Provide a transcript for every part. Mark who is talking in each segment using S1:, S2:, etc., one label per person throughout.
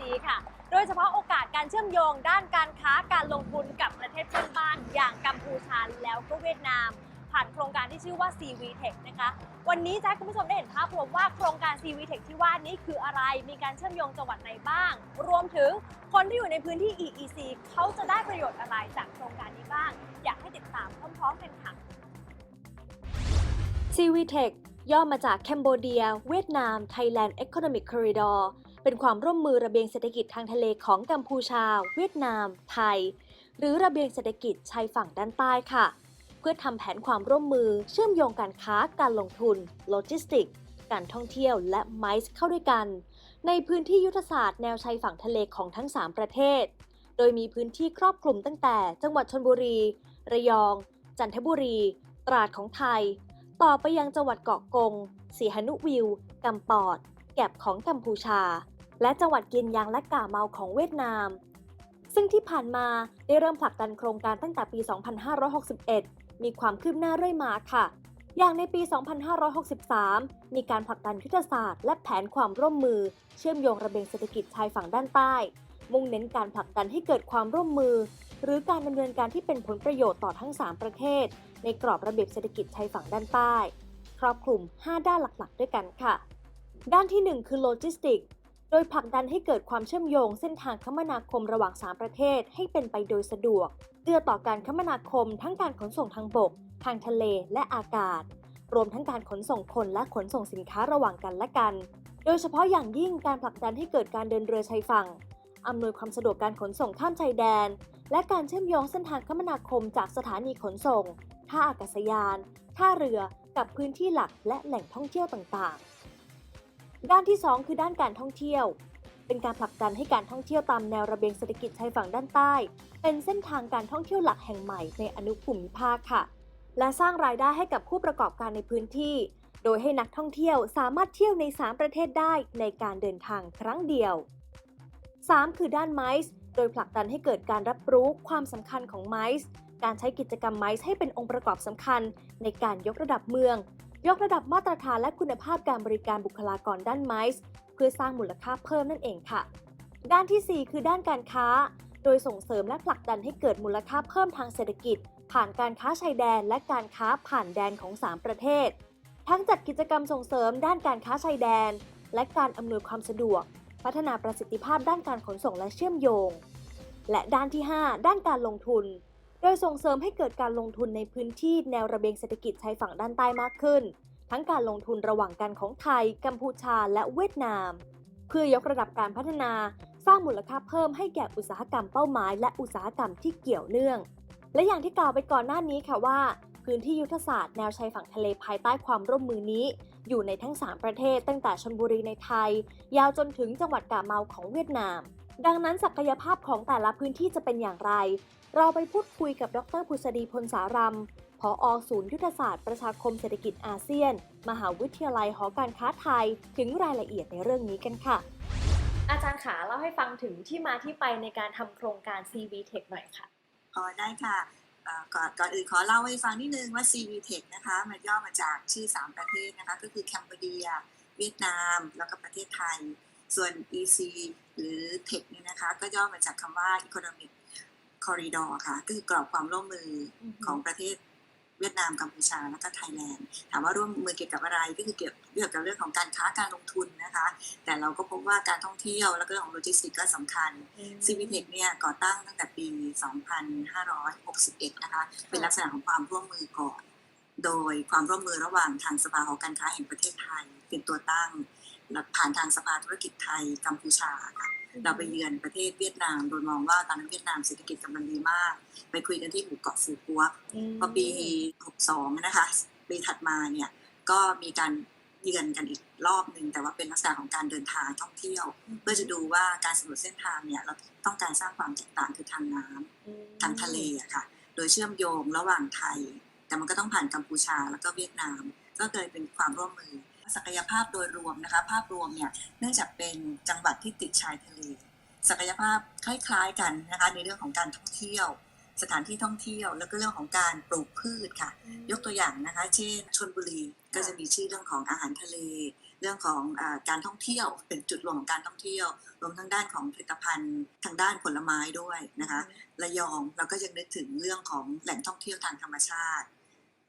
S1: EEC ค่ะ โดยเฉพาะโอกาสการเชื่อมโยงด้านการค้าการลงทุนกับประเทศเพื่อนบ้าน อย่างกัมพูชาแล้วก็เวียดนาม ผ่านโครงการที่ชื่อว่า CV Tech นะคะ วันนี้จะให้คุณผู้ชมได้เห็นภาพรวมว่าโครงการ CV Tech ที่ว่านี้คืออะไร มีการเชื่อมโยงจังหวัดไหนบ้าง รวมถึงคนที่อยู่ในพื้นที่ EEC เขาจะได้ประโยชน์อะไรจากโครงการนี้บ้าง อยากให้ติดตามพร้อมๆกันค่ะ CVTech ย่อมาจาก Cambodia เวียดนาม Thailand Economic Corridor เป็นความร่วมมือระเบียงเศรษฐกิจทางทะเลของกัมพูชา เวียดนาม ไทย หรือระเบียงเศรษฐกิจชายฝั่งด้านใต้ค่ะ เพื่อทำแผนความร่วมมือเชื่อมโยงการค้าการลงทุน โลจิสติก การท่องเที่ยวและไมซ์เข้าด้วยกัน ในพื้นที่ยุทธศาสตร์แนวชายฝั่งทะเลของทั้ง 3 ประเทศ โดยมีพื้นที่ครอบคลุมตั้งแต่ จังหวัดชนบุรี ระยอง จันทบุรี ตราดของไทย ต่อไปยังจังหวัดเกาะกงสีหนุวิวกำปอด แก็บของกัมพูชา และจังหวัดกีนยางและก่าเมาของเวียดนาม ซึ่งที่ผ่านมาได้เริ่มผลักดันโครงการตั้งแต่ปี 2561 มีความคืบหน้าเรื่อยมาค่ะ อย่างในปี 2563 มีการผลักดันยุทธศาสตร์และแผนความร่วมมือ เชื่อมโยงระเบียงเศรษฐกิจชายฝั่งด้านใต้ มุ่งเน้นการผลักดันให้เกิดความร่วมมือ หรือการดำเนินการที่เป็นผลประโยชน์ต่อทั้ง 3 ประเทศ ในกรอบระเบียบเศรษฐกิจชายฝั่งด้านใต้ ครอบคลุม 5 ด้านหลักๆ ด้วยกันค่ะ ด้านที่ 1 คือโลจิสติก โดยผลักดันให้เกิดความเชื่อมโยงเส้นทางคมนาคมระหว่าง 3 ประเทศให้เป็นไปโดยสะดวกเอื้อต่อการคมนาคมทั้งการขนส่งทางบก ทางทะเลและอากาศ รวมทั้งการขนส่งคนและขนส่งสินค้าระหว่างกันและกัน โดยเฉพาะอย่างยิ่งการผลักดันให้เกิดการเดินเรือชายฝั่งอำนวยความสะดวกการขนส่งข้ามชายแดน และการเชื่อมโยงเส้นทางคมนาคมจากสถานีขนส่ง ท่าอากาศยาน ท่าเรือ กับพื้นที่หลักและแหล่งท่องเที่ยวต่างๆ ด้านที่ 2 คือด้านการท่องเที่ยว เป็นการผลักดันให้การท่องเที่ยวตามแนวระเบียงเศรษฐกิจชายฝั่งด้านใต้ เป็นเส้นทางการท่องเที่ยวหลักแห่งใหม่ในอนุภูมิภาคค่ะ และสร้างรายได้ให้กับผู้ประกอบการในพื้นที่ โดยให้นักท่องเที่ยวสามารถเที่ยวใน 3 ประเทศได้ในการเดินทางครั้งเดียว 3 คือด้านไมซ์โดยผลักดันให้เกิดการรับรู้ความสำคัญของไมซ์การใช้กิจกรรมไมซ์ให้เป็นองค์ประกอบสำคัญในการยกระดับเมือง ยกระดับมาตรฐานและคุณภาพการบริการบุคลากรด้านไมซ์เพื่อสร้างมูลค่าเพิ่มนั่นเองค่ะ ด้านทีสี่ 4 คือด้านการค้า โดยส่งเสริมและผลักดันให้เกิดมูลค่าเพิ่มทางเศรษฐกิจ ผ่านการค้าชายแดนและการค้าผ่านแดนของ 3 ประเทศ ทั้งจัดกิจกรรมส่งเสริมด้านการค้าชายแดน และการอำนวยความสะดวก พัฒนาประสิทธิภาพด้านการขนส่งและเชื่อมโยง และด้านที่ 5 ด้านการลงทุน โดยส่งเสริมให้เกิดการลงทุนในพื้นที่แนวระเบียงเศรษฐกิจชายฝั่งด้านใต้มากขึ้น ทั้งการลงทุนระหว่างกันของไทย กัมพูชาและเวียดนาม เพื่อยกระดับการพัฒนา สร้างมูลค่าเพิ่มให้แก่อุตสาหกรรมเป้าหมาย และอุตสาหกรรมที่เกี่ยวเนื่อง และอย่างที่กล่าวไปก่อนหน้านี้ค่ะว่า พื้นที่ยุทธศาสตร์แนวชายฝั่งทะเลภายใต้ความร่วมมือนี้ อยู่ในทั้ง 3 ประเทศตั้งแต่ชลบุรีในไทย ยาวจนถึงจังหวัดกาเมาของเวียดนาม ดังนั้นศักยภาพของแต่ละพื้นที่จะเป็นอย่างไร เราไปพูดคุยกับดรพุษดีพลสารัมผอศูนย์ยุทธศาสตร์ประชาคมเศรษฐกิจอาเซียน มหาวิทยาลัยหอการค้าไทย ถึงรายละเอียดในเรื่องนี้กันค่ะ อาจารย์ขาเล่าให้ฟังถึงที่มาที่ไปในการทำโครงการ CV Tech หน่อยค่ะ
S2: อ๋อได้ค่ะเอ่อก่อนก่อนอื่นขอเล่าให้ฟังนิดนึงว่า CVTech นะคะมันย่อมาจากชื่อ 3 ประเทศนะคะก็คือแคนเบเดีย เวียดนาม แล้วก็ประเทศไทย ส่วน EC หรือ Tech เนี่ยนะคะ ก็ย่อมาจากคำว่า Economic Corridor ค่ะ ก็คือกรอบความร่วมมือ
S1: อือฮึ
S2: ของประเทศเวียดนามกัมพูชาแล้วก็ไทยแลนด์ถามว่าร่วมมือเกี่ยวกับอะไรก็คือเกี่ยวเกี่ยวกับเรื่องของการค้าการลงทุนนะคะ แต่เราก็พบว่าการท่องเที่ยวแล้วก็เรื่องของโลจิสติกส์ก็สำคัญซีวิเทคเนี่ยก่อตั้งตั้งแต่ปี 2561 นะคะเป็นลักษณะของความร่วมมือก่อน โดยความร่วมมือระหว่างทางสภาหอการค้าแห่งประเทศไทย เป็นตัวตั้งและผ่านทางสภาธุรกิจไทยกัมพูชาค่ะเราไปเยือนประเทศเวียดนามโดยมองว่าตอนนั้นเวียดนามเศรษฐกิจกำลังดีมาก ไปคุยกันที่หมู่เกาะฟูกัวพอปี 62 นะคะปีถัดมาเนี่ยก็มีการเยือนกันอีกรอบหนึ่งแต่ว่าเป็นลักษณะของการเดินทางท่องเที่ยว เพื่อจะดูว่าการสำรวจเส้นทางเนี่ยเราต้องการสร้างความแตกต่างคือทางน้ำทางทะเลอะค่ะ โดยเชื่อมโยงระหว่างไทย แต่มันก็ต้องผ่านกัมพูชาแล้วก็เวียดนาม ก็เลยเป็นความร่วมมือ ศักยภาพโดยรวมนะคะ ภาพรวมเนี่ยเนื่องจากเป็นจังหวัดที่ติดชายทะเล ศักยภาพคล้าย ๆกันนะคะในเรื่องของการท่องเที่ยว สถานที่ท่องเที่ยว แล้วก็เรื่องของการปลูกพืชค่ะ ยกตัวอย่างนะคะ เช่นชนบุรีก็จะมีชื่อเรื่องของอาหารทะเล เรื่องของอาการท่องเที่ยวเป็นจุดรวมของการท่องเที่ยว รวมทั้งด้านของผลิตภัณฑ์ทางด้านผลไม้ด้วยนะคะระยองเราก็ยังนึกถึงเรื่องของแหล่งท่องเที่ยวทางธรรมชาติ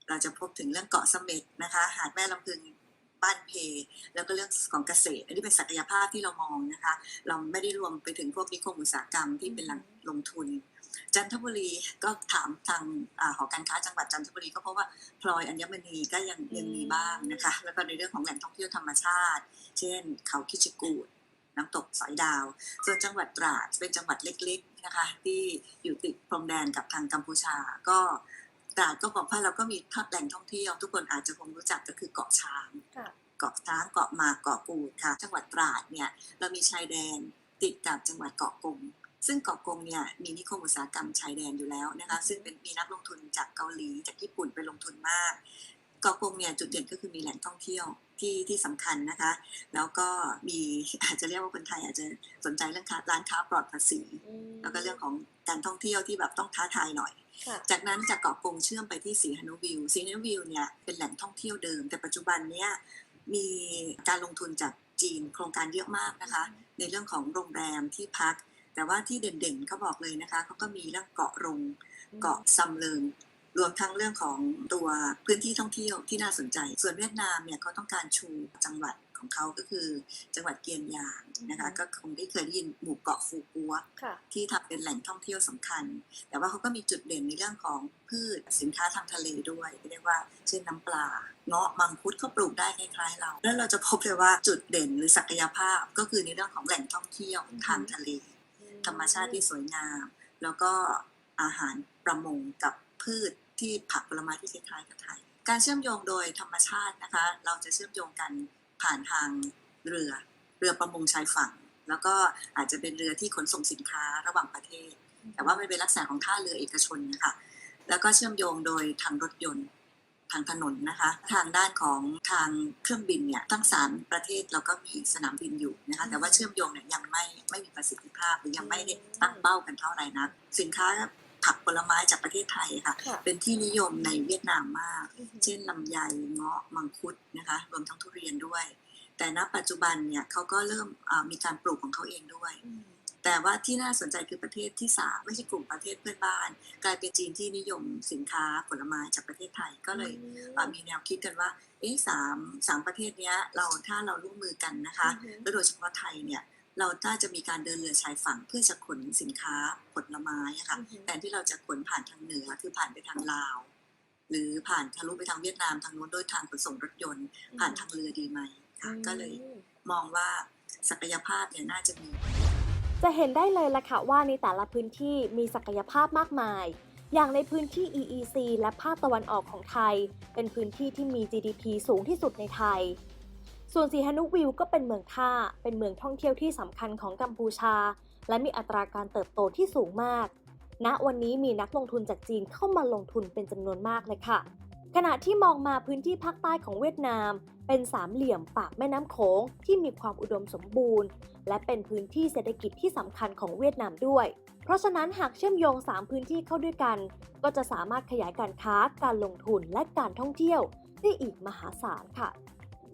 S2: เราจะพบถึงเรื่องเกาะเสม็ดนะคะ หาดแม่ลำพึง บ้านเพ แล้วก็เรื่องของเกษตร อันนี้เป็นศักยภาพที่เรามองนะคะ เราไม่ได้รวมไปถึงพวกนิคมอุตสาหกรรมที่เป็นแหล่งลงทุน จันทบุรีก็ถามทางอาหอการค้าจังหวัดจันทบุรีก็เพราะว่าพลอยอัญมณีก็ยังยังมีบ้างนะคะ แล้วก็ในเรื่องของแหล่งท่องเที่ยวธรรมชาติ เช่น เขาคิชกูดน้ำตกสอยดาว ส่วนจังหวัดตราดเป็นจังหวัดเล็กๆนะคะที่อยู่ติดพรมแดนกับทางกัมพูชาก็ ตราดก็บอกว่าเราก็มีทอดแหล่งท่องเที่ยว ทุกคนอาจจะคงรู้จักก็คือเกาะช้าง
S1: ค่ะ
S2: เกาะช้างเกาะหมากเกาะกูดค่ะ จังหวัดตราดเนี่ยเรามีชายแดนติดกับจังหวัดเกาะกงซึ่งเกาะกงเนี่ยมีนิคมอุตสาหกรรมชายแดนอยู่แล้วนะคะซึ่งเป็นมีนักลงทุนจากเกาหลีจากญี่ปุ่นไปลงทุนมากเกาะกงเนี่ยจุดเด่นก็คือมีแหล่งท่องเที่ยวที่ที่สำคัญนะคะ แล้วก็มีอาจจะเรียกว่าคนไทยอาจจะสนใจเรื่องค้าร้านค้าปลอดภาษี แล้วก็เรื่องของการท่องเที่ยวที่แบบต้องท้าทายหน่อย
S1: ค่ะ
S2: จากนั้นจากเกาะกงเชื่อมไปที่สีหนุวิวสีหนุวิวเนี่ยเป็นแหล่งท่องเที่ยวเดิม แต่ปัจจุบันเนี่ยมีการลงทุนจากจีนโครงการเยอะมากนะคะ ในเรื่องของโรงแรมที่พัก แต่ว่าที่เด่นๆเขาบอกเลยนะคะเขาก็มีเรื่องเกาะรงเกาะซัมเลิงรวมทั้งเรื่องของตัวพื้นที่ท่องเที่ยวที่น่าสนใจ ส่วนเวียดนามเนี่ยเขาต้องการชูจังหวัด ของเขาก็คือจังหวัดเกียนยางนะคะ ก็คงได้เคยได้ยินหมู่เกาะฟูกัว
S1: ค่ะ
S2: ที่ทำเป็นแหล่งท่องเที่ยวสำคัญ แต่ว่าเขาก็มีจุดเด่นในเรื่องของพืชสินค้าทางทะเลด้วยเรียกว่าเช่นน้ำปลาเงาะมังคุดเขาปลูกได้คล้ายๆเรา แล้วเราจะพบเลยว่าจุดเด่นหรือศักยภาพก็คือในเรื่องของแหล่งท่องเที่ยวทางทะเล ธรรมชาติที่สวยงาม แล้วก็อาหารประมงกับพืชที่ผักผลไม้ที่คล้ายๆกับไทยการเชื่อมโยงโดยธรรมชาตินะคะ เราจะเชื่อมโยงกัน ผ่านทางเรือเรือประมงชายฝั่ง แล้วก็อาจจะเป็นเรือที่ขนส่งสินค้าระหว่างประเทศ แต่ว่ามันเป็นลักษณะของท่าเรือเอกชนนะคะแล้วก็เชื่อมโยงโดยทางรถยนต์ทางถนนนะคะ ทางด้านของทางเครื่องบินเนี่ยทั้งสามประเทศเราก็มีสนามบินอยู่นะคะแต่ว่าเชื่อมโยงเนี่ยยังไม่ไม่มีประสิทธิภาพหรือยังไม่ได้ตั้งเป้ากันเท่าไหร่นักสินค้า ผักผลไม้จากประเทศไทยค่ะ
S1: ค่ะ
S2: เป็นที่นิยมในเวียดนามมาก เช่นลำไยเงาะมังคุดนะคะรวมทั้งทุเรียนด้วย แต่ณปัจจุบันเนี่ยเขาก็เริ่มอ่ามีการปลูกของเขาเองด้วย แต่ว่าที่น่าสนใจคือประเทศที่สามไม่ใช่กลุ่มประเทศเพื่อนบ้าน กลายเป็นจีนที่นิยมสินค้าผลไม้จากประเทศไทยก็เลยเอ่อมีแนวคิดกันว่าเอ๊ะสามสามประเทศเนี้ยเราถ้าเราร่วมมือกันนะคะ แล้วโดยเฉพาะไทยเนี่ย เราถ้าจะมีการเดินเรือชายฝั่งเพื่อจะขนสินค้าผลไม้อะค่ะแทนที่เราจะขนผ่านทางเหนือคือผ่านไปทางลาว หรือผ่านทะลุไปทางเวียดนามทางนู้นด้วยทางขนส่งรถยนต์ ผ่านทางเรือดีไหมค่ะก็เลยมองว่าศักยภาพเนี่ยน่าจะมี
S1: จะเห็นได้เลยละค่ะว่าในแต่ละพื้นที่มีศักยภาพมากมาย อย่างในพื้นที่ EEC และภาคตะวันออกของไทย เป็นพื้นที่ที่มี GDP สูงที่สุดในไทย ส่วนสีฮานุวิวก็เป็นเมืองท่า เป็นเมืองท่องเที่ยวที่สำคัญของกัมพูชา และมีอัตราการเติบโตที่สูงมาก ณ วันนี้มีนักลงทุนจากจีนเข้ามาลงทุนเป็นจำนวนมากเลยค่ะ ขณะที่มองมาพื้นที่ภาคใต้ของเวียดนาม เป็นสามเหลี่ยมปากแม่น้ำโขงที่มีความอุดมสมบูรณ์ และเป็นพื้นที่เศรษฐกิจที่สำคัญของเวียดนามด้วย เพราะฉะนั้นหากเชื่อมโยง 3 พื้นที่เข้าด้วยกัน ก็จะสามารถขยายการค้า การลงทุนและการท่องเที่ยวได้อีกมหาศาลค่ะ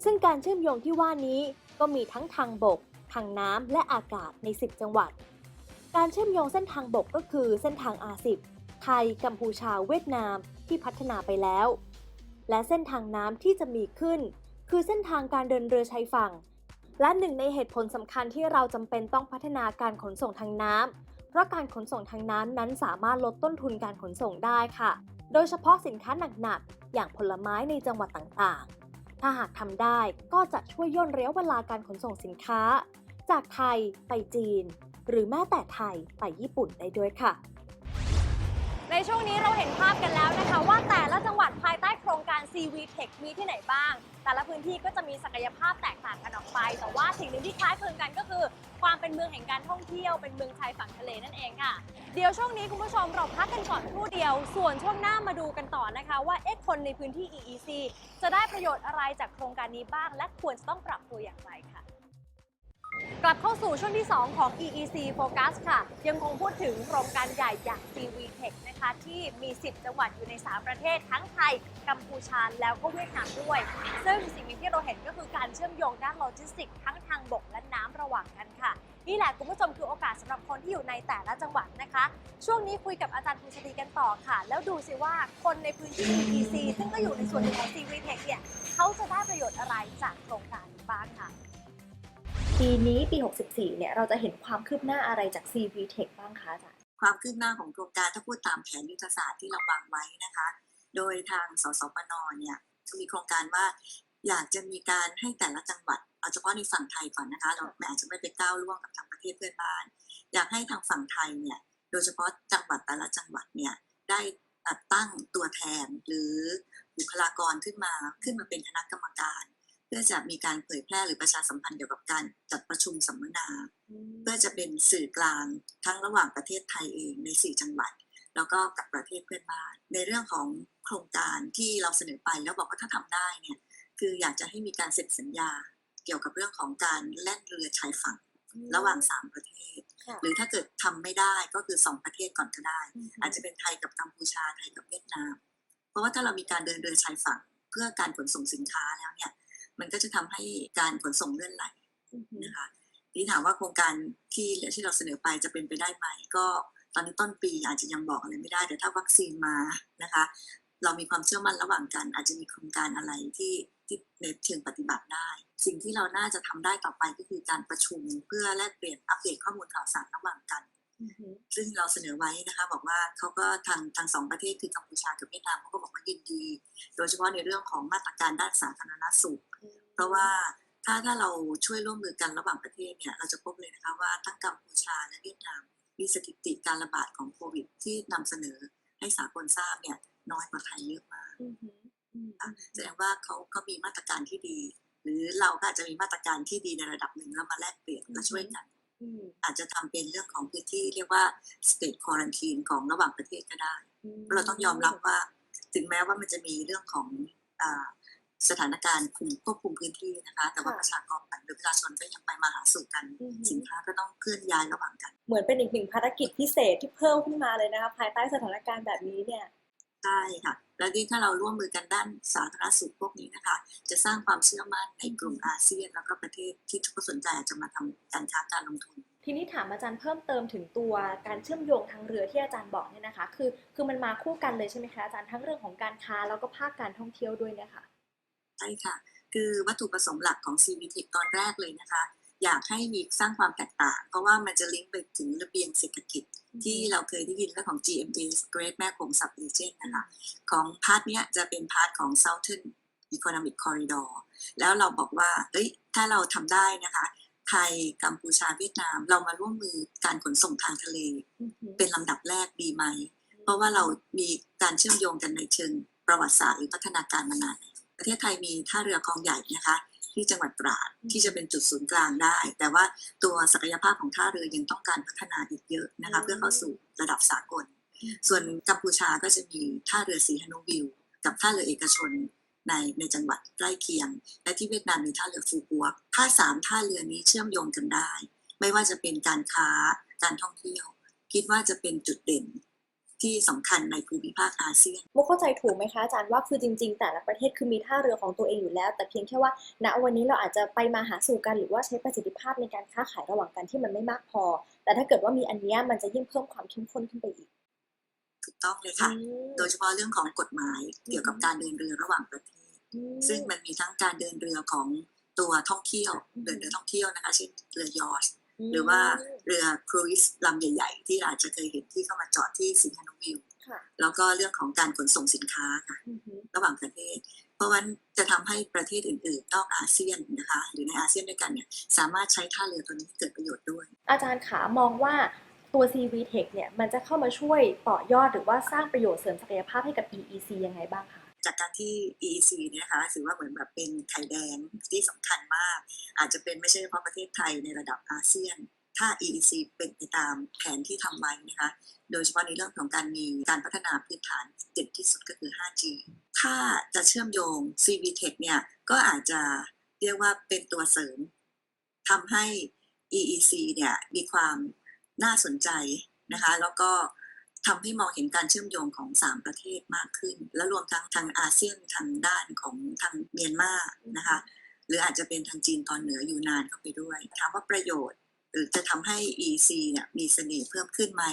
S1: ซึ่งการเชื่อมโยงที่ว่านี้ก็มีทั้งทางบก ทางน้ำและอากาศใน 10 จังหวัด การเชื่อมโยงเส้นทางบกก็คือเส้นทาง R10 ไทย กัมพูชา เวียดนามที่พัฒนาไปแล้ว และเส้นทางน้ำที่จะมีขึ้น คือเส้นทางการเดินเรือชายฝั่ง และหนึ่งในเหตุผลสำคัญที่เราจำเป็นต้องพัฒนาการขนส่งทางน้ำเพราะการขนส่งทางน้ำนั้นสามารถลดต้นทุนการขนส่งได้ค่ะ โดยเฉพาะสินค้าหนักๆอย่างผลไม้ในจังหวัดต่างๆ ถ้าหากทำได้ก็จะช่วยย่นระยะเวลาการขนส่งสินค้า จากไทยไปจีน หรือแม้แต่ไทยไปญี่ปุ่นได้ด้วยค่ะ ในช่วงนี้เราเห็นภาพกันแล้วนะคะว่าแต่ละจังหวัดภายใต้โครงการ CV Tech มีที่ไหนบ้าง แต่ละพื้นที่ก็จะมีศักยภาพแตกต่างกันออกไป แต่ว่าสิ่งหนึ่งที่คล้ายคลึงกันก็คือ ความเป็นเมืองแห่งการท่องเที่ยว เป็นเมืองชายฝั่งทะเลนั่นเองค่ะ เดี๋ยวช่วงนี้คุณผู้ชมเราพักกันก่อนครู่เดียว ส่วนช่วงหน้ามาดูกันต่อนะคะว่าเอ๊ะคนในพื้นที่ EEC จะได้ประโยชน์อะไรจากโครงการนี้บ้าง และควรจะต้องปรับตัวอย่างไรค่ะ กลับเข้าสู่ช่วงที่ 2 ของ EEC Focus ค่ะ ยังคงพูดถึงโครงการใหญ่อย่าง CV Tech นะคะ ที่มี 10 จังหวัดอยู่ใน 3 ประเทศ ทั้งไทย กัมพูชา แล้วก็เวียดนามด้วย ซึ่งสิ่งหนึ่งที่เราเห็นก็คือการเชื่อมโยงด้านโลจิสติกส์ทั้งทางบกและน้ำระหว่างกันค่ะ นี่แหละคุณผู้ชมคือโอกาสสำหรับคนที่อยู่ในแต่ละจังหวัดนะคะ ช่วงนี้คุยกับอาจารย์ภูชดีกันต่อค่ะ แล้วดูสิว่าคนในพื้นที่ EEC ซึ่งก็อยู่ในส่วนหนึ่งของ CV Tech เนี่ยเขาจะได้ประโยชน์อะไรจากโครงการนี้บ้างค่ะ ปีนี้ปี 64 เนี่ย เราจะเห็นความคืบหน้าอะไรจาก CV Tech บ้างคะอาจารย์
S2: ความคืบหน้าของโครงการถ้าพูดตามแผนยุทธศาสตร์ที่เราวางไว้นะคะ โดยทางสสปนเนี่ยจะมีโครงการว่าอยากจะมีการให้แต่ละจังหวัดเอาเฉพาะในฝั่งไทยก่อนนะคะ เราอาจจะไม่ไปก้าวล่วงกับทางประเทศเพื่อนบ้าน อยากให้ทางฝั่งไทยเนี่ย โดยเฉพาะจังหวัดแต่ละจังหวัดเนี่ยได้จัดตั้งตัวแทนหรือบุคลากรขึ้นมาขึ้นมาเป็นคณะกรรมการ เพื่อจะมีการเผยแพร่หรือประชาสัมพันธ์เกี่ยวกับการจัดประชุมสัมมนา เพื่อจะเป็นสื่อกลางทั้งระหว่างประเทศไทยเองใน4จังหวัด แล้วก็กับประเทศเพื่อนบ้าน ในเรื่องของโครงการที่เราเสนอไปแล้วบอกว่าถ้าทำได้เนี่ยคืออยากจะให้มีการเซ็นสัญญาเกี่ยวกับเรื่องของการแล่นเรือชายฝั่งระหว่าง3ประเทศ
S1: ค่ะ
S2: หรือถ้าเกิดทำไม่ได้ก็คือ2ประเทศก่อนก็ได้ อาจจะเป็นไทยกับกัมพูชาไทยกับเวียดนาม เพราะว่าถ้าเรามีการเดินเรือชายฝั่งเพื่อการขนส่งสินค้าแล้วเนี่ย มันก็จะทำให้การขนส่งเลื่อนไหลนะคะทีนี้ถามว่าโครงการที่ที่เราเสนอไปจะเป็นไปได้ไหมก็ตอนนี้ต้นปีอาจจะยังบอกอะไรไม่ได้ แต่ถ้าวัคซีนมานะคะ เรามีความเชื่อมั่นระหว่างกัน อาจจะมีโครงการอะไรที่ที่ในเชิงปฏิบัติได้ สิ่งที่เราน่าจะทำได้ต่อไปก็คือการประชุมเพื่อแลกเปลี่ยนอัปเดตข้อมูลข่าวสารระหว่างกัน ซึ่งเราเสนอไว้นะคะ บอกว่าเขาก็ทางทางสองประเทศคือกัมพูชากับเวียดนามเขาก็บอกว่ายินดี โดยเฉพาะในเรื่องของมาตรการด้านสาธารณสุข เพราะว่าถ้าถ้าเราช่วยร่วมมือกันระหว่างประเทศเนี่ยเราจะพบเลยนะคะว่าทั้งกัมพูชาและเวียดนามมีสถิติการระบาดของโควิด ที่นำเสนอให้สากลทราบเนี่ยน้อยกว่าไทยเยอะมากแสดงว่าเขาเขามีมาตรการที่ดี หรือเราก็อาจจะมีมาตรการที่ดีในระดับหนึ่งแล้วมาแลกเปลี่ยนมาช่วยกัน อาจจะทำเป็นเรื่องของพื้นที่เรียกว่า state quarantine ของระหว่างประเทศก็ได้เราต้องยอมรับว่า ถึงแม้ว่ามันจะมีเรื่องของอาสถานการณ์คุมควบคุมพื้นที่นะคะ แต่ว่า
S1: ค่ะ
S2: ประชากรหรือประชาชนก็ยังไปมาหาสู่กัน
S1: อือฮึ
S2: สินค้าก็ต้องเคลื่อนย้ายระหว่างกัน
S1: เหมือนเป็นอีกหนึ่งภารกิจพิเศษที่เพิ่มขึ้นมาเลยนะคะภายใต้สถานการณ์แบบนี้เนี่ย
S2: ใช่ค่ะ แล้วที่ถ้าเราร่วมมือกันด้านสาธารณสุขพวกนี้นะคะ จะสร้างความเชื่อมั่นในกลุ่มอาเซียนแล้วก็ประเทศที่ทุกคนสนใจอาจจะมาทำการค้าการลงทุน
S1: ทีนี้ถามอาจารย์เพิ่มเติมถึงตัวการเชื่อมโยงทางเรือที่อาจารย์บอกเนี่ยนะคะ คือคือมันมาคู่กันเลยใช่ไหมคะอาจารย์ทั้งเรื่องของการค้าแล้วก็ภาคการท่องเที่ยวด้วยเนี่ยค่ะ
S2: ใช่ค่ะ คือวัตถุประสงค์หลักของ CBT ตอนแรกเลยนะคะ อยากให้มีสร้างความแตกต่าง เพราะว่ามันจะลิงก์ไปถึงระเบียงเศรษฐกิจ ที่เราเคยได้ยินเรื่องของ GMA Great แม่โขง Sub Region นะคะของพาร์ทเนี้ยจะเป็นพาร์ทของ Southern Economic Corridor แล้วเราบอกว่าเอ้ยถ้าเราทำได้นะคะ ไทยกัมพูชาเวียดนาม เรามาร่วมมือการขนส่งทางทะเล เป็นลำดับแรกดีไหม เพราะว่าเรามีการเชื่อมโยงกันในเชิงประวัติศาสตร์หรือพัฒนาการมานานแล้วประเทศไทยมีท่าเรือคลองใหญ่นะคะ ที่จังหวัดตราด
S1: อืม
S2: ที่จะเป็นจุดศูนย์กลางได้ แต่ว่าตัวศักยภาพของท่าเรือยังต้องการพัฒนาอีกเยอะนะคะ
S1: อืม
S2: เพื่อเข้าสู่ระดับสากล ส่วนกัมพูชาก็จะมีท่าเรือสีฮานุวิว กับท่าเรือเอกชน ในในจังหวัดใกล้เคียง และที่เวียดนามมีท่าเรือฟูกวกถ้าสามท่าเรือนี้เชื่อมโยงกันได้ ไม่ว่าจะเป็นการค้าการท่องเที่ยว คิดว่าจะเป็นจุดเด่นที่สำคัญในภูมิภาคอาเซียน
S1: มุกเข้าใจถูกไหมคะอาจารย์ว่าคือจริงๆ แต่ละประเทศคือมีท่าเรือของตัวเองอยู่แล้ว แต่เพียงแค่ว่า ณวันนี้เราอาจจะไปมาหาสู่กันหรือว่าใช้ประสิทธิภาพในการค้าขายระหว่างกันที่มันไม่มากพอ แต่ถ้าเกิดว่ามีอันเนี้ยมันจะยิ่งเพิ่มความเข้มข้นขึ้นไปอีก
S2: ถูกต้องเลยค่ะ โดยเฉพาะเรื่องของกฎหมายเกี่ยวกับการเดินเรือระหว่างประเทศ
S1: อืม
S2: ซึ่งมันมีทั้งการเดินเรือของตัวท่องเที่ยว
S1: อืม
S2: เดินเรือท่องเที่ยวนะคะเช่นเรือยอชต์หรือว่าเรือครูซลำใหญ่ ๆ ที่เราอาจจะเคยเห็นที่เข้ามาจอดที่สิงคโปร์วิว
S1: ค่ะ
S2: แล้วก็เรื่องของการขนส่งสินค้าค่ะ
S1: อือฮึ
S2: ระหว่างประเทศ เพราะว่าจะทำให้ประเทศอื่นๆนอกอาเซียนนะคะ หรือในอาเซียนด้วยกันเนี่ยสามารถใช้ท่าเรือตัวนี้ให้เกิดประโยชน์ด้วย
S1: อาจารย์ขามองว่าตัว CV Tech เนี่ยมันจะเข้ามาช่วยต่อยอดหรือว่าสร้างประโยชน์เสริมศักยภาพให้กับ EEC ยังไงบ้างคะ
S2: จากการที่ EEC เนี่ยนะคะถือว่าเหมือนแบบเป็นไข่แดงที่สำคัญมาก อาจจะเป็นไม่ใช่เฉพาะประเทศไทยในระดับอาเซียน ถ้า EEC เป็นไปตามแผนที่ทำไว้นะคะโดยเฉพาะในเรื่องของการมีการพัฒนาพื้นฐานเด่นที่สุดก็คือ 5G ถ้าจะเชื่อมโยง CVTech เนี่ยก็อาจจะเรียกว่าเป็นตัวเสริมทำให้ EEC เนี่ยมีความน่าสนใจนะคะ แล้วก็ ทำให้มองเห็นการเชื่อมโยงของ 3 ประเทศมากขึ้น และรวมทั้งทางอาเซียนทางด้านของทางเมียนมานะคะหรืออาจจะเป็นทางจีนตอนเหนืออยู่นานเข้าไปด้วยถามว่าประโยชน์ หรือจะทำให้ EC เนี่ยมีเสน่ห์เพิ่มขึ้นไหม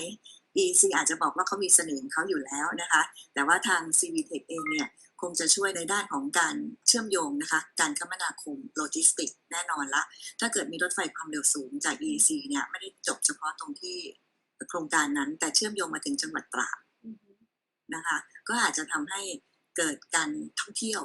S2: EC อาจจะบอกว่าเขามีเสน่ห์เขาอยู่แล้วนะคะ แต่ว่าทาง CVTech เองเนี่ยคงจะช่วยในด้านของการเชื่อมโยงนะคะ การคมนาคมโลจิสติก แน่นอนละ ถ้าเกิดมีรถไฟความเร็วสูงจาก EC เนี่ยไม่ได้จบเฉพาะตรงที่ โครงการนั้น แต่เชื่อมโยงมาถึงจังหวัดตราดนะคะ ก็อาจจะทำให้เกิดการท่องเที่ยว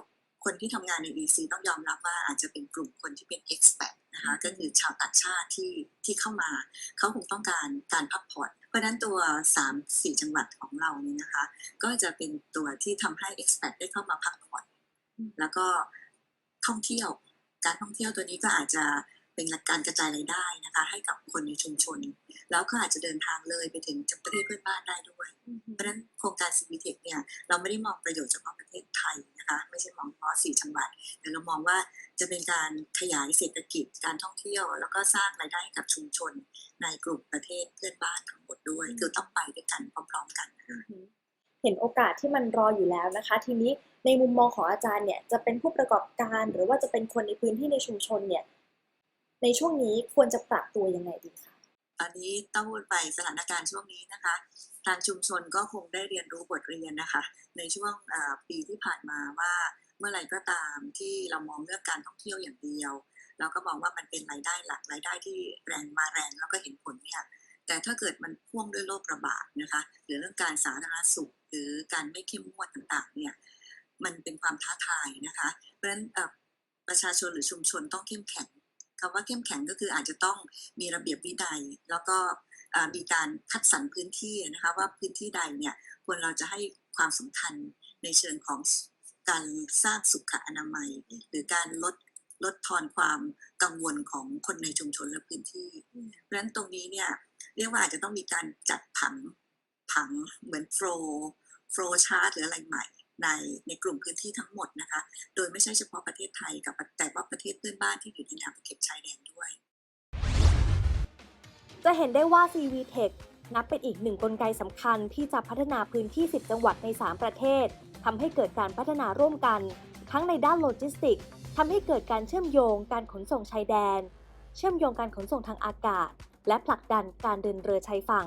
S2: คนที่ทำงานใน EC ต้องยอมรับว่าอาจจะเป็นกลุ่มคนที่เป็น expat นะคะก็คือชาวต่างชาติที่ที่เข้ามา เขาคงต้องการการพักผ่อนเพราะฉะนั้นตัว 3 4 จังหวัดของเราเนี่ยนะคะ ก็จะเป็นตัวที่ทำให้ expat ได้เข้ามาพักผ่อนแล้วก็ท่องเที่ยว การท่องเที่ยวตัวนี้ก็อาจจะ เป็นการกระจายรายได้นะคะ ให้กับคนในชุมชน แล้วก็อาจจะเดินทางเลยไปถึงประเทศเพื่อนบ้านได้ด้วย เพราะฉะนั้นโครงการ c v t e c h เนี่ยเราไม่ได้มองประโยชน์เฉพาะประเทศไทยนะคะไม่ใช่มองเฉพาะสี่จังหวัดแต่เรามองว่าจะเป็นการขยายเศรษฐกิจการท่องเที่ยว แล้วก็สร้างรายได้ให้กับชุมชนในกลุ่มประเทศเพื่อนบ้านทั้งหมดด้วย
S1: อืม
S2: คือต้องไปด้วยกันพร้อมๆกันนะคะ
S1: เห็นโอกาสที่มันรออยู่แล้วนะคะ ทีนี้ในมุมมองของอาจารย์เนี่ยจะเป็นผู้ประกอบการหรือว่าจะเป็นคนในพื้นที่ในชุมชนเนี่ย ในช่วงนี้ควรจะปรับตัวยังไงดีคะ
S2: อันนี้ต้องพูดไปสถานการณ์ช่วงนี้นะคะ ทางชุมชนก็คงได้เรียนรู้บทเรียนนะคะ ในช่วงปีที่ผ่านมาว่าเมื่อไรก็ตามที่เรามองเรื่องการท่องเที่ยวอย่างเดียว เราก็มองว่ามันเป็นรายได้หลักรายได้ที่แรงมาแรงแล้วก็เห็นผลเนี่ยแต่ถ้าเกิดมันพ่วงด้วยโรคระบาดนะคะ หรือเรื่องการสาธารณสุข หรือการไม่เข้มงวดต่างๆเนี่ยมันเป็นความท้าทายนะคะ เพราะฉะนั้นประชาชนหรือชุมชนต้องเข้มแข็ง คำว่าเข้มแข็งก็คืออาจจะต้องมีระเบียบวินัยแล้วก็มีการคัดสรรพื้นที่นะคะว่าพื้นที่ใดเนี่ยควรเราจะให้ความสำคัญในเชิงของการสร้างสุขอนามัย หรือการลดลดทอนความกังวลของคนในชุมชนและพื้นที่ เพราะฉะนั้นตรงนี้เนี่ยเรียกว่าอาจจะต้องมีการจัดผังผังเหมือนโฟล์โฟล์ชาร์ตหรืออะไรใหม่ ในในกลุ่มพื้นที่ทั้งหมดนะคะ โดยไม่ใช่เฉพาะประเทศไทยกับแต่ว่าประเทศเพื่อนบ้านที่อยู่ในแนวตะเข็บชายแดนด้วย
S1: จะเห็นได้ว่า CVTech นับเป็นอีกหนึ่งกลไกสำคัญที่จะพัฒนาพื้นที่ 10 จังหวัดใน 3 ประเทศทำให้เกิดการพัฒนาร่วมกัน ทั้งในด้านโลจิสติกทำให้เกิดการเชื่อมโยงการขนส่งชายแดน เชื่อมโยงการขนส่งทางอากาศ และผลักดันการเดินเรือชายฝั่ง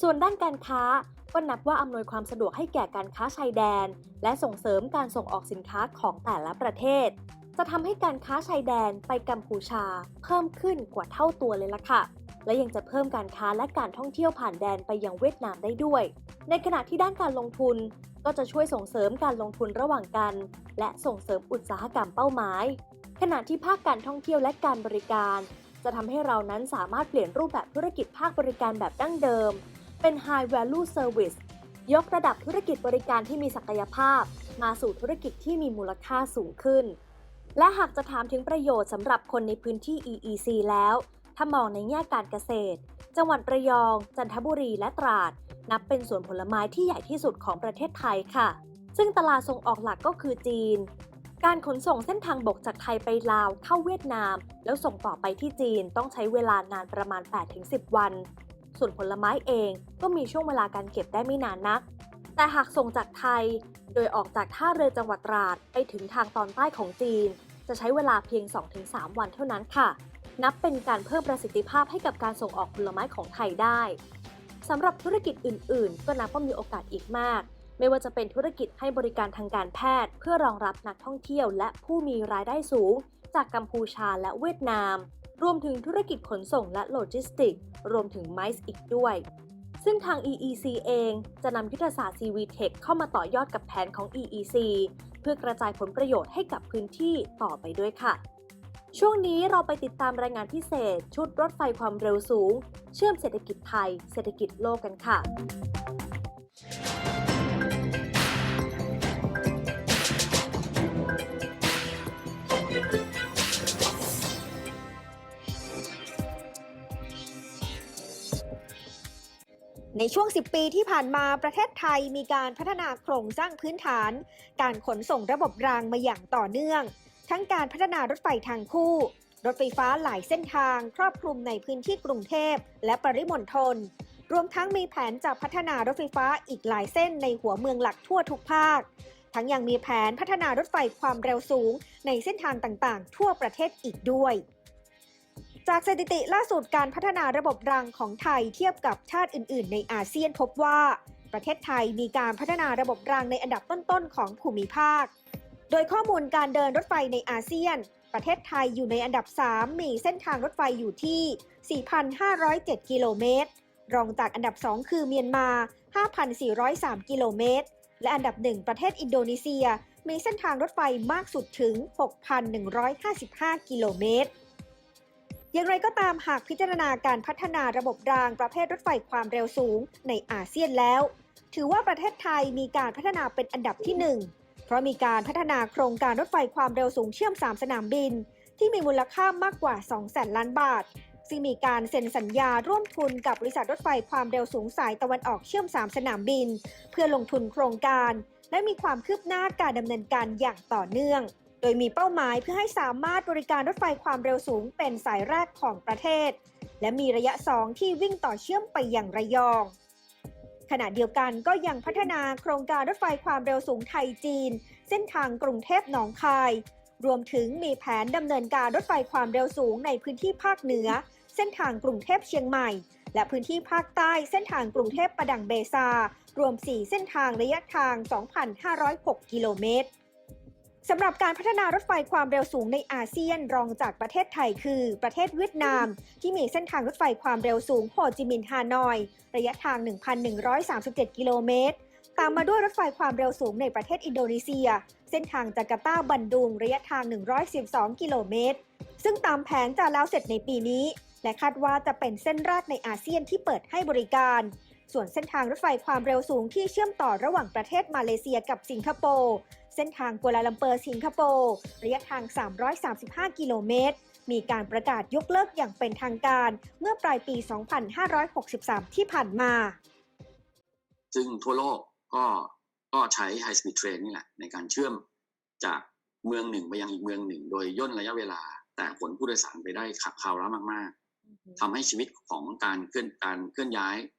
S1: ส่วนด้านการค้า ก็นับว่าอำนวยความสะดวกให้แก่การค้าชายแดน และส่งเสริมการส่งออกสินค้าของแต่ละประเทศ จะทำให้การค้าชายแดนไปกัมพูชา เพิ่มขึ้นกว่าเท่าตัวเลยล่ะค่ะ และยังจะเพิ่มการค้าและการท่องเที่ยวผ่านแดนไปยังเวียดนามได้ด้วย ในขณะที่ด้านการลงทุนก็จะช่วยส่งเสริมการลงทุนระหว่างกัน และส่งเสริมอุตสาหกรรมเป้าหมาย ขณะที่ภาคการท่องเที่ยวและการบริการ จะทำให้เรานั้นสามารถเปลี่ยนรูปแบบธุรกิจภาคบริการแบบดั้งเดิม เป็น High Value Service ยกระดับธุรกิจบริการที่มีศักยภาพ มาสู่ธุรกิจที่มีมูลค่าสูงขึ้น และหากจะถามถึงประโยชน์สำหรับคนในพื้นที่ EEC แล้ว ถ้ามองในแง่การเกษตร จังหวัดระยอง จันทบุรีและตราด นับเป็นสวนผลไม้ที่ใหญ่ที่สุดของประเทศไทยค่ะ ซึ่งตลาดส่งออกหลักก็คือจีน การขนส่งเส้นทางบกจากไทยไปลาวเข้าเวียดนาม แล้วส่งต่อไปที่จีนต้องใช้เวลานานประมาณ 8-10 วัน ส่วนผลไม้เองก็มีช่วงเวลาการเก็บได้ไม่นานนัก แต่หากส่งจากไทย โดยออกจากท่าเรือจังหวัดตราดไปถึงทางตอนใต้ของจีน จะใช้เวลาเพียง 2-3 วันเท่านั้นค่ะ นับเป็นการเพิ่มประสิทธิภาพให้กับการส่งออกผลไม้ของไทยได้สำหรับธุรกิจอื่น ๆ ก็นับว่ามีโอกาสอีกมาก ไม่ว่าจะเป็นธุรกิจให้บริการทางการแพทย์ เพื่อรองรับนักท่องเที่ยว และผู้มีรายได้สูง จากกัมพูชาและเวียดนาม รวมถึงธุรกิจขนส่งและโลจิสติกส์รวมถึงไมซ์อีกด้วย ซึ่งทาง EEC เองจะนำยุทธศาสตร์ CVTech เข้ามาต่อยอดกับแผนของ EEC เพื่อกระจายผลประโยชน์ให้กับพื้นที่ต่อไปด้วยค่ะ ช่วงนี้เราไปติดตามรายงานพิเศษ ชุดรถไฟความเร็วสูง เชื่อมเศรษฐกิจไทย เศรษฐกิจโลกกันค่ะ
S3: ในช่วง 10 ปีที่ผ่านมาประเทศไทยมีการพัฒนาโครงสร้างพื้นฐาน การขนส่งระบบรางมาอย่างต่อเนื่อง ทั้งการพัฒนารถไฟทางคู่ รถไฟฟ้าหลายเส้นทาง ครอบคลุมในพื้นที่กรุงเทพและปริมณฑลรวมทั้งมีแผนจะพัฒนารถไฟฟ้าอีกหลายเส้นในหัวเมืองหลักทั่วทุกภาค ทั้งยังมีแผนพัฒนารถไฟความเร็วสูงในเส้นทางต่างๆ ทั่วประเทศอีกด้วย จากสถิติล่าสุดการพัฒนาระบบรางของไทยเทียบกับชาติอื่น ๆ ในอาเซียนพบว่า ประเทศไทยมีการพัฒนาระบบรางในอันดับต้น ๆ ของภูมิภาค โดยข้อมูลการเดินรถไฟในอาเซียน ประเทศไทยอยู่ในอันดับ 3 มีเส้นทางรถไฟอยู่ที่ 4,507 กิโลเมตร รองจากอันดับ 2 คือเมียนมา 5,403 กิโลเมตร และอันดับ 1 ประเทศอินโดนีเซีย มีเส้นทางรถไฟมากสุดถึง 6,155 กิโลเมตร อย่างไรก็ตามหากพิจารณาการพัฒนาระบบรางประเภทรถไฟความเร็วสูงในอาเซียนแล้ว ถือว่าประเทศไทยมีการพัฒนาเป็นอันดับที่ 1 เพราะมีการพัฒนาโครงการรถไฟความเร็วสูงเชื่อม 3 สนามบิน ที่มีมูลค่ามากกว่า2แสนล้านบาท ซึ่งมีการเซ็นสัญญาร่วมทุนกับบริษัทรถไฟความเร็วสูงสายตะวันออกเชื่อม 3 สนามบิน เพื่อลงทุนโครงการ และมีความคืบหน้าการดำเนินการอย่างต่อเนื่อง โดยมีเป้าหมายเพื่อให้สามารถบริการรถไฟความเร็วสูงเป็นสายแรกของประเทศ และมีระยะ 2 ที่วิ่งต่อเชื่อมไปอยังระยอง ขณะเดียวกันก็ยังพัฒนาโครงการรถไฟความเร็วสูงไทยจีน เส้นทางกรุงเทพหนองคาย รวมถึงมีแผนดำเนินการรถไฟความเร็วสูงในพื้นที่ภาคเหนือ เส้นทางกรุงเทพเชียงใหม่ และพื้นที่ภาคใต้เส้นทางกรุงเทพประดังเบซา รวม 4 เส้นทางระยะทาง 2,506 กิโลเมตร สำหรับการพัฒนารถไฟความเร็วสูงในอาเซียนรองจากประเทศไทยคือ ประเทศเวียดนาม ที่มีเส้นทางรถไฟความเร็วสูงโฮจิมินห์ฮานอย ระยะทาง 1,137 กิโลเมตร ตามมาด้วยรถไฟความเร็วสูงในประเทศอินโดนีเซีย เส้นทางจาการ์ตาบันดุงระยะทาง 112 กิโลเมตร ซึ่งตามแผนจะแล้วเสร็จในปีนี้ และคาดว่าจะเป็นเส้นแรกในอาเซียนที่เปิดให้บริการ ส่วนเส้นทางรถไฟความเร็วสูงที่เชื่อมต่อระหว่างประเทศมาเลเซียกับสิงคโปร์เส้นทางกัวลาลัมเปอร์สิงคโปร์ระยะทาง 335 กิโลเมตร มีการประกาศยกเลิกอย่างเป็นทางการเมื่อปลายปี 2563 ที่ผ่านมา
S4: ซึ่งทั่วโลกก็ก็ใช้ High Speed Train นี่แหละในการเชื่อมจากเมืองหนึ่งไปยังอีกเมืองหนึ่ง โดยย่นระยะเวลา แต่ขนผู้โดยสารไปได้ขับคราวละมาก ๆทำให้ชีวิตของการเคลื่อนการเคลื่อนย้ายเอ่อ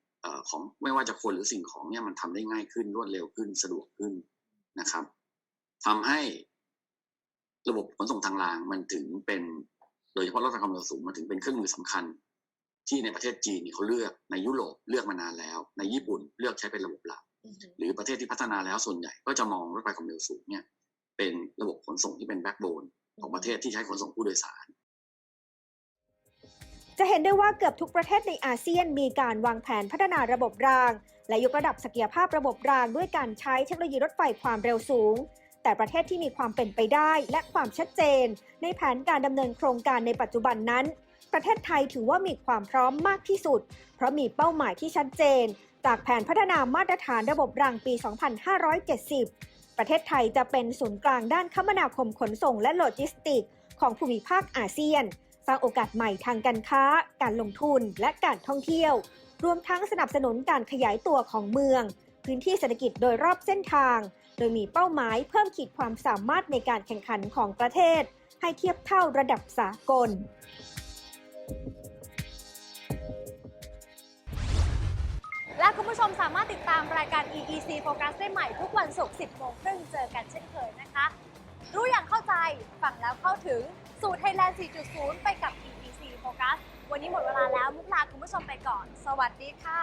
S4: ของไม่ว่าจะคนหรือสิ่งของเนี่ยมันทำได้ง่ายขึ้นรวดเร็วขึ้นสะดวกขึ้นนะครับทำให้ระบบขนส่งทางรางมันถึงเป็นโดยเฉพาะรถไฟความเร็วสูงมันถึงเป็นเครื่องมือสำคัญ ที่ในประเทศจีนนี่เขาเลือกในยุโรปเลือกมานานแล้ว ในญี่ปุ่นเลือกใช้เป็นระบบหลักหรือประเทศที่พัฒนาแล้วส่วนใหญ่ก็จะมองรถไฟความเร็วสูงเนี่ยเป็นระบบขนส่งที่เป็นแบ็กโบนของประเทศที่ใช้ขนส่งผู้โดยสาร
S3: จะเห็นได้ว่าเกือบทุกประเทศในอาเซียนมีการวางแผนพัฒนาระบบราง และยกระดับศักยภาพระบบรางด้วยการใช้เทคโนโลยีรถไฟความเร็วสูง แต่ประเทศที่มีความเป็นไปได้และความชัดเจน ในแผนการดำเนินโครงการในปัจจุบันนั้น ประเทศไทยถือว่ามีความพร้อมมากที่สุด เพราะมีเป้าหมายที่ชัดเจน จากแผนพัฒนามาตรฐานระบบรางปี 2570 ประเทศไทยจะเป็นศูนย์กลางด้านคมนาคมขนส่งและโลจิสติกส์ของภูมิภาคอาเซียน ร้างโอกาสใหม่ทางการค้า การลงทุนและการท่องเที่ยว รวมทั้งสนับสนุนการขยายตัวของเมือง พื้นที่เศรษฐกิจโดยรอบเส้นทาง โดยมีเป้าหมายเพิ่มขีดความสามารถในการแข่งขันของประเทศ ให้เทียบเท่าระดับสากล
S1: และคุณผู้ชมสามารถติดตามรายการ EEC Focus ได้ใหม่ทุกวันศุกร์ 10 โมงครึ่งเจอกันเช่นเคยนะคะ รู้อย่างเข้าใจ ฟังแล้วเข้าถึง สู่ Thailand 4.0 ไปกับ EEC Focus วันนี้หมดเวลาแล้วมุกลาคุณผู้ชมไปก่อน สวัสดีค่ะ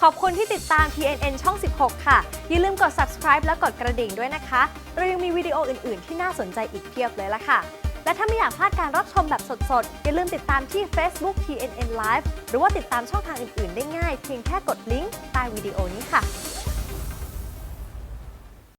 S1: ขอบคุณที่ติดตาม TNN ช่อง 16 ค่ะ อย่าลืมกด subscribe และกดกระดิ่งด้วยนะคะ เรายังมีวิดีโออื่น ๆ ที่น่าสนใจอีกเพียบเลยละค่ะ และถ้าไม่อยากพลาดการรับชมแบบสด ๆ อย่าลืมติดตามที่ Facebook TNN Live หรือว่าติดตามช่องทางอื่น ๆ ได้ง่าย เพียงแค่กดลิงก์ใต้วิดีโอนี้ค่ะ